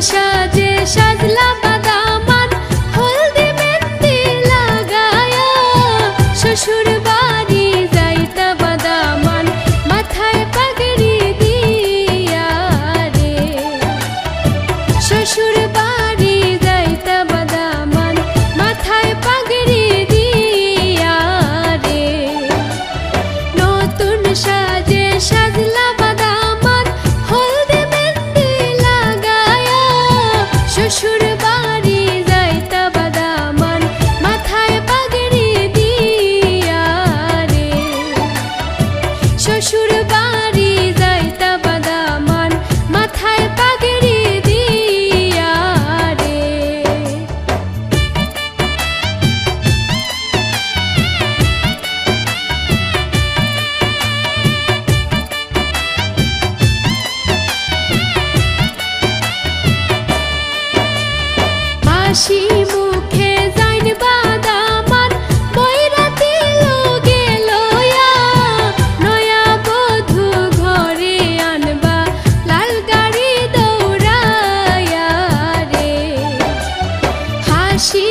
আশা মুখে যাইন বাদামান বৈরাতি লোগে লয়া, নয়া বধূ ঘরে আনবা। লাল গাড়ি দৌড়ায়া রে। হাসি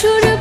শুরু